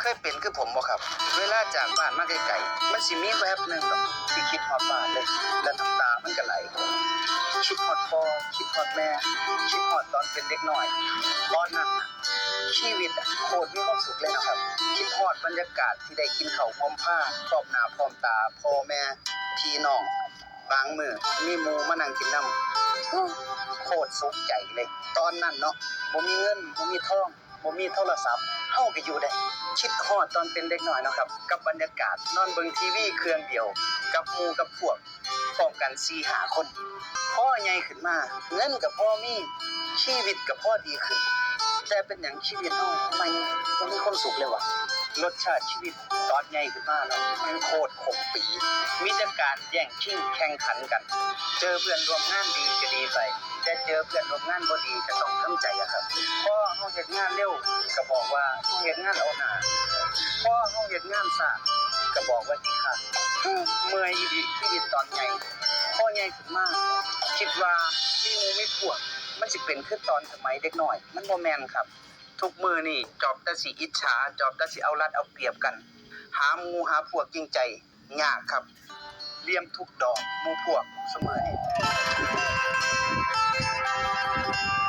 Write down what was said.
เคยเป็นคือผมบ่ครับ เวลาจากบ้านมาไกลๆมันสิมีแวบหนึงแบบที่คิดฮอดบ้านเลยแล้วน้ำตามันก็ไหลคิดฮอดพ่อคิดฮอดแม่ คิดฮอดตอนเป็นเด็กน้อยตอนนั้นน่ะชีวิตอะโคตรมีความสุขเลยนะครับ คิดฮอดบรรยากาศที่ได้กินข้าวหอมผ้าพร้อมหน้าพร้อมตาพ่อแม่พี่น้องบางมือมีหมูมานั่งกินน้ำโคตรสุขใจเลย ตอนนั้นเนาะบ่มีเงินบ่มีทองบ่มีโทรศัพท์ เฮาก็อยู่ได้คิดฮอดตอนเป็นเด็กน้อยเนาะครับ กับบรรยากาศนอนเบิงทีวีเครื่องเดียว กับหมู่กับพวกพร้อมกัน4 5คน พ่อใหญ่ขึ้นมาเงินกับพ่อมีชีวิตกับพ่อดีขึ้น แต่เป็นอย่างชีวิตเฮาทำไมมันมีความสุขเลยวะรสชาติชีวิตตอนใหญ่ขึ้นมาเนาะมันโคตรขมปีมีแต่การแย่งชิงแข่งขันกัน เจอเพื่อนร่วมงานดีก็ดีไป แต่เจอเพื่อนร่วมงานบ่ดีก็ต้องทำใจอะครับพอเฮาเฮ็ดงานเร็วก็บอกว่าเฮาเฮ็ดงานเอาหน้าพอเฮาเฮ็ดงานช้าก็บอกว่าสิค่ะเมื่อยอีหลีชีวิตตอนใหญ่พ่อใหญ่ขึ้นมาคิดว่ามีหมู่มีพวก มันสิเป็นคือตอนสมัยเด็กน้อย มันบ่แม่นครับ ทุกมือนี่จอบแต่สิอิจฉาจอบแต่สิเอารัดเอาเปรียบกัน หามูหาพวกจริงใจยากครับเลี่ยมทุกดอกมูพวกเสมอนี่ you